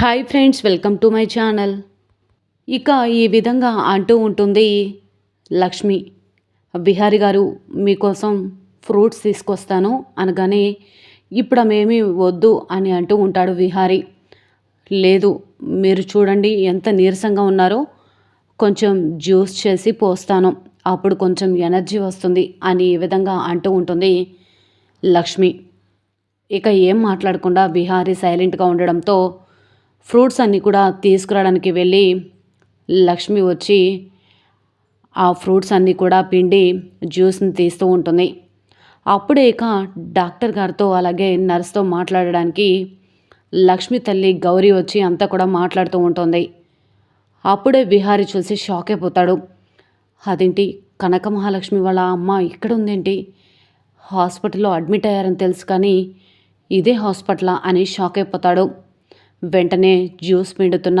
Hi friends welcome to my channel ఇక ఈ విధంగా అంటూ ఉంటుంది లక్ష్మి. బిహారి గారు మీకోసం ఫ్రూట్స్ తీసుకొస్తాను అనగానే ఇప్పుడు మేమీ వద్దు అని అంటూ ఉంటాడు విహారి. లేదు మీరు చూడండి ఎంత నీరసంగా ఉన్నారో. కొంచెం జ్యూస్ చేసి పోస్తాను. అప్పుడు కొంచెం ఎనర్జీ వస్తుంది అని ఈ విధంగా అంటూ ఉంటుంది లక్ష్మి. ఇక ఏం మాట్లాడకుండా బిహారీ సైలెంట్గా ఉండడంతో ఫ్రూట్స్ అన్నీ కూడా తీసుకురావడానికి వెళ్ళి లక్ష్మి వచ్చి ఆ ఫ్రూట్స్ అన్నీ కూడా పిండి జ్యూస్ని తీస్తూ ఉంటుంది. అప్పుడే ఇక డాక్టర్ గారితో అలాగే నర్స్తో మాట్లాడడానికి లక్ష్మి తల్లి గౌరీ వచ్చి అంతా కూడా మాట్లాడుతూ ఉంటుంది. అప్పుడే విహారి చూసి షాక్ అయిపోతాడు అదేంటి? కనక మహాలక్ష్మి వాళ్ళ అమ్మ ఇక్కడ ఉందేంటి హాస్పిటల్లో అడ్మిట్ అయ్యారని తెలుసు కానీ ఇదే హాస్పిటలా? అని షాక్ అయిపోతాడు వెంటనే జ్యూస్ పిండుతున్న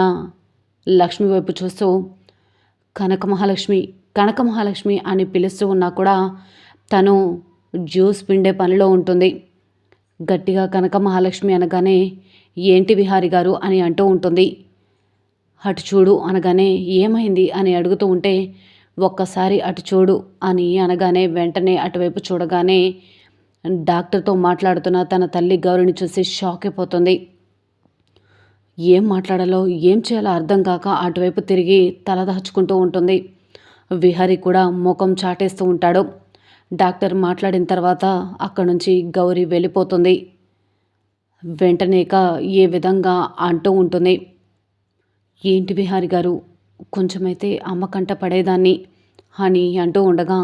లక్ష్మి వైపు చూస్తూ కనక మహాలక్ష్మి కనక మహాలక్ష్మి అని పిలుస్తూ ఉన్నా కూడా తను జ్యూస్ పిండే పనిలో ఉంటుంది. గట్టిగా కనక మహాలక్ష్మి అనగానే ఏంటి విహారి గారు అని అంటూ ఉంటుంది. అటు చూడు అనగానే ఏమైంది అని అడుగుతూ ఉంటే ఒక్కసారి అటు చూడు అని అనగానే వెంటనే అటువైపు చూడగానే డాక్టర్తో మాట్లాడుతున్న తన తల్లి గౌరిని చూసి షాక్ అయిపోతుంది. ఏం మాట్లాడాలో ఏం చేయాలో అర్థం కాక అటువైపు తిరిగి తలదాచుకుంటూ ఉంటుంది. విహారి కూడా ముఖం చాటేస్తూ ఉంటాడు. డాక్టర్ మాట్లాడిన తర్వాత అక్కడి నుంచి గౌరీ వెళ్ళిపోతుంది. వెంటనేక ఏ విధంగా అంటూ ఉంటుంది. ఏంటి విహారి గారు కొంచెమైతే అమ్మ కంట పడేదాన్ని అని అంటూ ఉండగా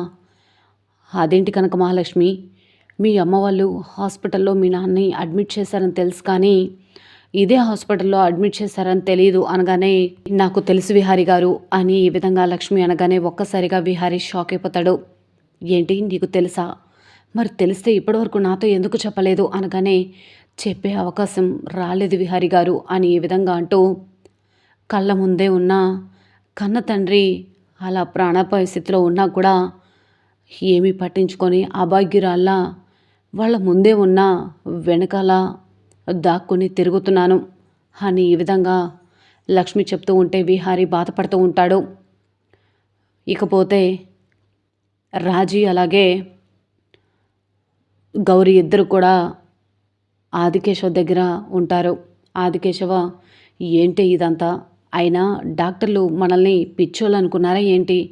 అదేంటి కనుక మహాలక్ష్మి మీ అమ్మ వాళ్ళు హాస్పిటల్లో మీ నాన్నని అడ్మిట్ చేశారని తెలుసు కానీ ఇదే హాస్పిటల్లో అడ్మిట్ చేశారని తెలియదు అనగానే నాకు తెలుసు విహారి గారు అని ఈ విధంగా లక్ష్మి అనగానే ఒక్కసారిగా విహారీ షాక్ అయిపోతాడు. ఏంటి నీకు తెలుసా? మరి తెలిస్తే ఇప్పటివరకు నాతో ఎందుకు చెప్పలేదు? అనగానే చెప్పే అవకాశం రాలేదు విహారి గారు అని ఈ విధంగా అంటూ కళ్ళ ముందే ఉన్న కన్న తండ్రి అలా ప్రాణాపాయ స్థితిలో ఉన్నా కూడా ఏమీ పట్టించుకొని అభాగ్యురాల్లా వాళ్ళ ముందే ఉన్న వెనకాల దాక్కుని తిరుగుతున్నాను. అని ఈ విధంగా లక్ష్మి చెప్తూ ఉంటే విహారి బాధపడుతూ ఉంటాడు. ఇకపోతే రాజీ అలాగే గౌరీ ఇద్దరు కూడా ఆదికేశవ దగ్గర ఉంటారు. ఆదికేశవ ఏంటి ఇదంతా? అయినా డాక్టర్లు మనల్ని పిచ్చోళ్ళు అనుకున్నారా ఏంటి?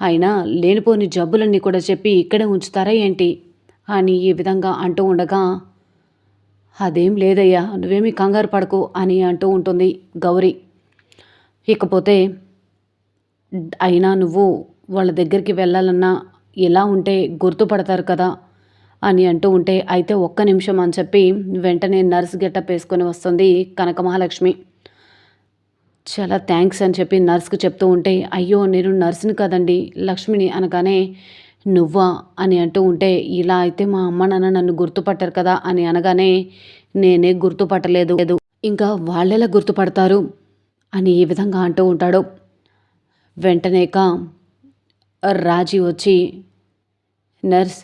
అయినా లేనిపోని జబ్బులన్నీ కూడా చెప్పి ఇక్కడే ఉంచుతారా ఏంటి? అని ఈ విధంగా అంటూ ఉండగా అదేం లేదయ్యా నువ్వేమీ కంగారు పడకు అని అంటూ ఉంటుంది గౌరీ. ఇకపోతే అయినా నువ్వు వాళ్ళ దగ్గరికి వెళ్ళాలన్నా ఎలా ఉంటే గుర్తుపడతారు కదా అని అంటూ ఉంటే అయితే ఒక్క నిమిషం అని చెప్పి వెంటనే నర్స్ గెటప్ వేసుకొని వస్తుంది కనక మహాలక్ష్మి. చాలా థ్యాంక్స్ అని చెప్పి నర్స్కి చెప్తూ ఉంటే అయ్యో నేను నర్సుని కదండి లక్ష్మిని అనగానే నువ్వా అని అంటూ ఉంటే ఇలా అయితే మా అమ్మ నాన్న నన్ను గుర్తుపట్టారు కదా అని అనగానే నేనే గుర్తుపట్టలేదు. లేదు ఇంకా వాళ్ళెలా గుర్తుపడతారు? అని ఈ విధంగా అంటూ ఉంటాడు. వెంటనేక రాజీ వచ్చి నర్స్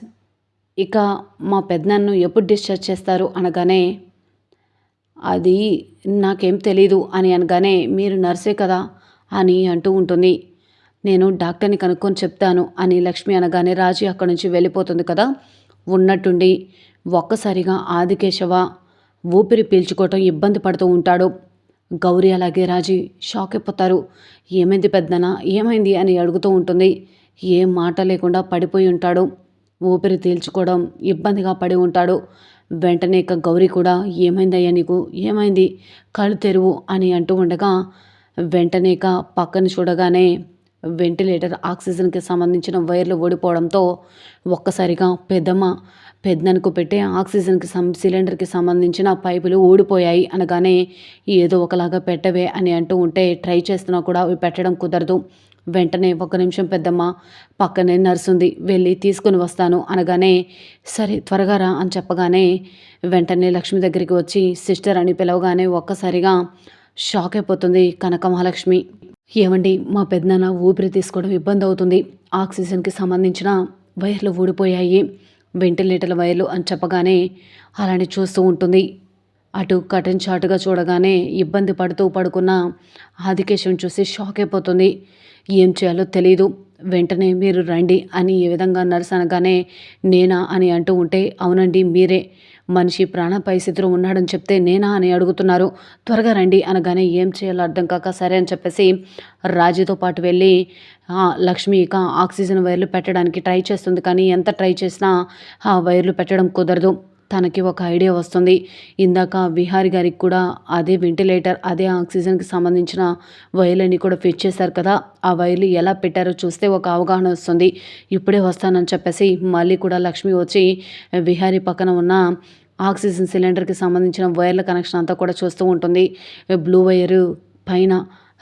ఇక మా పెద్దనన్ను ఎప్పుడు డిశ్చార్జ్ చేస్తారు? అనగానే అది నాకేం తెలీదు అని అనగానే మీరు నర్సే కదా అని అంటూ ఉంటుంది. నేను డాక్టర్ని కనుక్కొని చెప్తాను అని లక్ష్మి అనగానే రాజీ అక్కడి నుంచి వెళ్ళిపోతుంది కదా. ఉన్నట్టుండి ఒక్కసారిగా ఆదికేశవ ఊపిరి పీల్చుకోవటం ఇబ్బంది పడుతూ ఉంటాడు. గౌరీ అలాగే రాజీ షాక్ అయిపోతారు. ఏమైంది పెద్దనా? ఏమైంది అని అడుగుతూ ఉంటుంది. ఏం మాట లేకుండా పడిపోయి ఉంటాడు. ఊపిరి తీల్చుకోవడం ఇబ్బందిగా పడి ఉంటాడు. వెంటనే ఇక గౌరీ కూడా ఏమైందయ్యా నీకు? ఏమైంది? కళ్ళు తెరువు అని అంటూ ఉండగా వెంటనే ఇక పక్కన చూడగానే వెంటిలేటర్ ఆక్సిజన్కి సంబంధించిన వైర్లు ఓడిపోవడంతో ఒక్కసారిగా పెద్దమ్మ పెద్దనకు పెట్టే ఆక్సిజన్కి సం సిలిండర్కి సంబంధించిన పైపులు ఊడిపోయాయి అనగానే ఏదో ఒకలాగా పెట్టవే అని అంటూ ఉంటే ట్రై చేస్తున్నా కూడా అవి పెట్టడం కుదరదు. వెంటనే ఒక నిమిషం పెద్దమ్మ పక్కనే నర్సుంది వెళ్ళి తీసుకుని వస్తాను అనగానే సరే త్వరగా రా అని చెప్పగానే వెంటనే లక్ష్మి దగ్గరికి వచ్చి సిస్టర్ అని పిలవగానే ఒక్కసారిగా షాక్ అయిపోతుంది కనక మహాలక్ష్మి ఏమండి మా పెద్దనాన్న ఊపిరి తీసుకోవడం ఇబ్బంది అవుతుంది ఆక్సిజన్కి సంబంధించిన వైర్లు ఊడిపోయాయి. వెంటిలేటర్ల వైర్లు అని చెప్పగానే అలానే చూస్తూ ఉంటుంది. అటు కటన్ చాటుగా చూడగానే ఇబ్బంది పడుతూ పడుకున్న ఆదికేశం చూసి షాక్ అయిపోతుంది ఏం చేయాలో తెలియదు వెంటనే మీరు రండి అని ఈ విధంగా నర్స్ అనగానే నేనా అని అంటూ ఉంటే అవునండి మీరే. మనిషి ప్రాణ పరిస్థితిలో ఉన్నాడని చెప్తే నేనా అని అడుగుతున్నారు. త్వరగా రండి అనగానే ఏం చేయాలో అర్థం కాక సరే అని చెప్పేసి రాజుతో పాటు వెళ్ళి లక్ష్మి ఇక ఆక్సిజన్ వైర్లు పెట్టడానికి ట్రై చేస్తుంది. కానీ ఎంత ట్రై చేసినా ఆ వైర్లు పెట్టడం కుదరదు. తనకి ఒక ఐడియా వస్తుంది. ఇందాక విహారి గారికి కూడా అదే వెంటిలేటర్ అదే ఆక్సిజన్కి సంబంధించిన వైర్లన్నీ కూడా ఫిట్ చేశారు కదా. ఆ వైర్లు ఎలా పెట్టారో చూస్తే ఒక అవగాహన వస్తుంది. ఇప్పుడే వస్తానని చెప్పేసి మళ్ళీ కూడా లక్ష్మి వచ్చి విహారి పక్కన ఉన్న ఆక్సిజన్ సిలిండర్కి సంబంధించిన వైర్ల కనెక్షన్ అంతా కూడా చూస్తూ ఉంటుంది. బ్లూ వైరు పైన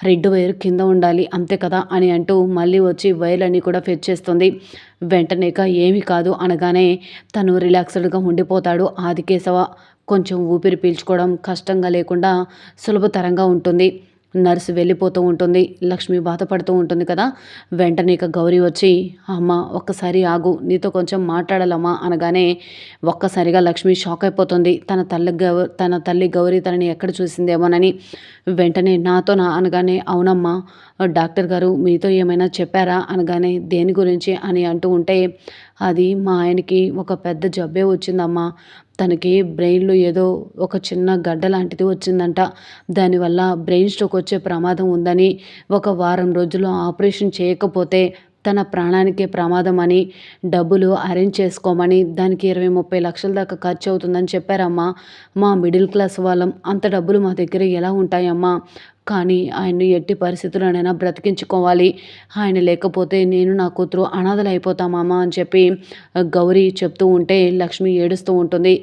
రెడ్ వైర్ కింద ఉండాలి అంతే కదా అని అంటూ మళ్ళీ వచ్చి వైర్లన్నీ కూడా ఫెచ్ చేస్తుంది. వెంటనేక ఏమీ కాదు అనగానే తను రిలాక్స్డ్గా ఉండిపోతాడు. ఆదికేశవ కొంచెం ఊపిరి పీల్చుకోవడం కష్టంగా లేకుండా సులభతరంగా ఉంటుంది. నర్సు వెళ్ళిపోతూ ఉంటుంది లక్ష్మి బాధపడుతూ ఉంటుంది కదా. వెంటనే ఇక గౌరీ వచ్చి అమ్మ ఒక్కసారి ఆగు నీతో కొంచెం మాట్లాడాలమ్మా అనగానే ఒక్కసారిగా లక్ష్మి షాక్ అయిపోతుంది. తన తల్లి గౌ తన తల్లి గౌరీ తనని ఎక్కడ చూసిందేమోనని వెంటనే నాతో నా అనగానే అవునమ్మా డాక్టర్ గారు మీతో ఏమైనా చెప్పారా అనగానే దేని గురించి అని అంటూ ఉంటే అది మా ఆయనకి ఒక పెద్ద జబ్బే వచ్చిందమ్మా. తనకి బ్రెయిన్లో ఏదో ఒక చిన్న గడ్డ లాంటిది వచ్చిందంట. దానివల్ల బ్రెయిన్ స్ట్రోక్ వచ్చే ప్రమాదం ఉందని ఒక వారం రోజులు ఆపరేషన్ చేయకపోతే తన ప్రాణానికే ప్రమాదం అని డబ్బులు అరేంజ్ చేసుకోమని దానికి ఇరవై ముప్పై లక్షల దాకా ఖర్చు అవుతుందని చెప్పారమ్మా. మా మిడిల్ క్లాస్ వాళ్ళం అంత డబ్బులు మా దగ్గర ఎలా ఉంటాయమ్మా? కానీ ఆయన్ని ఎట్టి పరిస్థితుల్లోనైనా బ్రతికించుకోవాలి. ఆయన లేకపోతే నేను నా కూతురు అనాథలు అయిపోతామమ్మ అని చెప్పి గౌరీ చెప్తూ ఉంటే లక్ష్మి ఏడుస్తూ ఉంటుంది.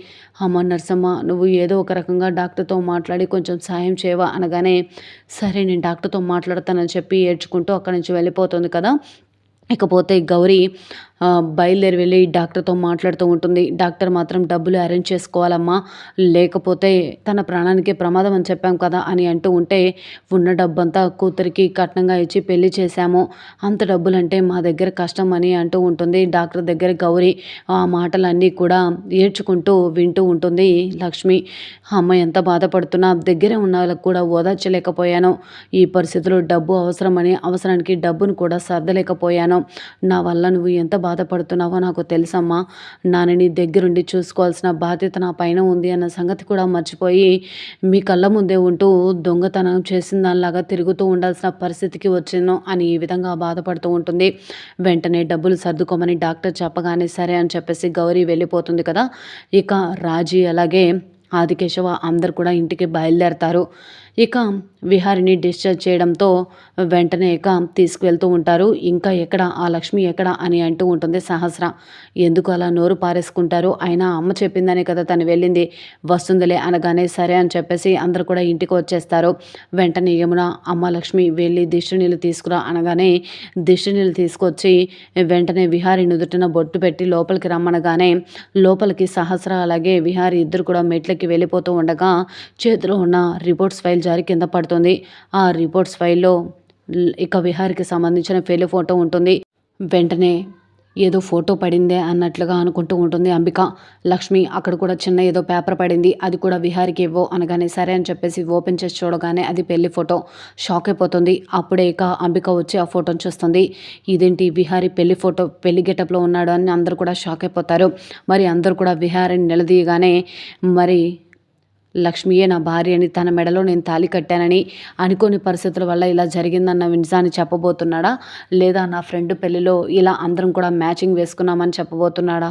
అమ్మ నర్సమ్మ నువ్వు ఏదో ఒక రకంగా డాక్టర్తో మాట్లాడి కొంచెం సాయం చేయవా అనగానే సరే నేను డాక్టర్తో మాట్లాడతానని చెప్పి ఏడ్చుకుంటూ అక్కడి నుంచి వెళ్ళిపోతుంది కదా. ఇకపోతే గౌరీ బయలుదేరి వెళ్ళి డాక్టర్తో మాట్లాడుతూ ఉంటుంది. డాక్టర్ మాత్రం డబ్బులు అరేంజ్ చేసుకోవాలమ్మా. లేకపోతే తన ప్రాణానికి ప్రమాదం అని చెప్పాం కదా అని అంటూ ఉంటే ఉన్న డబ్బంతా కూతురికి కట్నంగా ఇచ్చి పెళ్ళి చేశాము. అంత డబ్బులంటే మా దగ్గర కష్టం అని అంటూ ఉంటుంది. డాక్టర్ దగ్గర గౌరీ ఆ మాటలన్నీ కూడా ఏడ్చుకుంటూ వింటూ ఉంటుంది. లక్ష్మి అమ్మ ఎంత బాధపడుతున్నా దగ్గరే ఉన్న వాళ్ళకు కూడా ఓదార్చలేకపోయాను. ఈ పరిస్థితిలో డబ్బు అవసరమని అవసరానికి డబ్బును కూడా సర్దలేకపోయాను. నా వల్ల నువ్వు ఎంత బాధపడుతున్నావో నాకు తెలుసమ్మా. నాన్నని దగ్గరుండి చూసుకోవాల్సిన బాధ్యత నా పైన ఉంది అన్న సంగతి కూడా మర్చిపోయి మీ కళ్ళ ముందే ఉంటూ దొంగతనం చేసిన దానిలాగా తిరుగుతూ ఉండాల్సిన పరిస్థితికి వచ్చాను అని ఈ విధంగా బాధపడుతూ ఉంటుంది. వెంటనే డబ్బులు సర్దుకోమని డాక్టర్ చెప్పగానే సరే అని చెప్పేసి గౌరీ వెళ్ళిపోతుంది కదా. ఇక రాజీ అలాగే ఆదికేశవ అందరు కూడా ఇంటికి బయలుదేరతారు. ఇక విహారిని డిశ్చార్జ్ చేయడంతో వెంటనే ఇక తీసుకువెళ్తూ ఉంటారు. ఇంకా ఎక్కడ? ఆ లక్ష్మి ఎక్కడ? అని అంటూ ఉంటుంది సహస్ర. ఎందుకు అలా నోరు పారేసుకుంటారు? అయినా అమ్మ చెప్పిందనే కదా తను వెళ్ళింది. వస్తుందిలే అనగానే సరే అని చెప్పేసి అందరు కూడా ఇంటికి వచ్చేస్తారు. వెంటనే యమున అమ్మ లక్ష్మి వెళ్ళి దిష్టి నీళ్ళు తీసుకురా అనగానే దిష్టి నీళ్ళు తీసుకొచ్చి వెంటనే విహారి నుదుటిన బొట్టు పెట్టి లోపలికి రమ్మనగానే లోపలికి సహస్ర అలాగే విహారి ఇద్దరు కూడా మెట్లకి వెళ్ళిపోతూ ఉండగా చేతిలో ఉన్న రిపోర్ట్స్ ఫైల్ జారి కింద పడుతుంది. ఆ రిపోర్ట్స్ ఫైల్లో ఇక విహారికి సంబంధించిన పెళ్ళి ఫోటో ఉంటుంది. వెంటనే ఏదో ఫోటో పడిందే అన్నట్లుగా అనుకుంటూ ఉంటుంది అంబిక. లక్ష్మి అక్కడ కూడా చిన్న ఏదో పేపర్ పడింది. అది కూడా విహారికి ఇవ్వో అనగానే సరే అని చెప్పేసి ఓపెన్ చేసి చూడగానే అది పెళ్ళి ఫోటో. షాక్ అయిపోతుంది. అప్పుడే ఇక అంబిక వచ్చి ఆ ఫోటోని చూస్తుంది. ఇదేంటి విహారి పెళ్ళి ఫోటో పెళ్ళి గెటప్లో ఉన్నాడు అని అందరూ కూడా షాక్ అయిపోతారు. మరి అందరూ కూడా విహారిని నిలదీయగానే మరి లక్ష్మియే నా భార్య అని తన మెడలో నేను తాలి కట్టానని అనుకోని పరిస్థితుల వల్ల ఇలా జరిగిందన్న నిజాన్ని చెప్పబోతున్నాడా? లేదా నా ఫ్రెండ్ పెళ్ళిలో ఇలా అందరం కూడా మ్యాచింగ్ వేసుకున్నామని చెప్పబోతున్నాడా?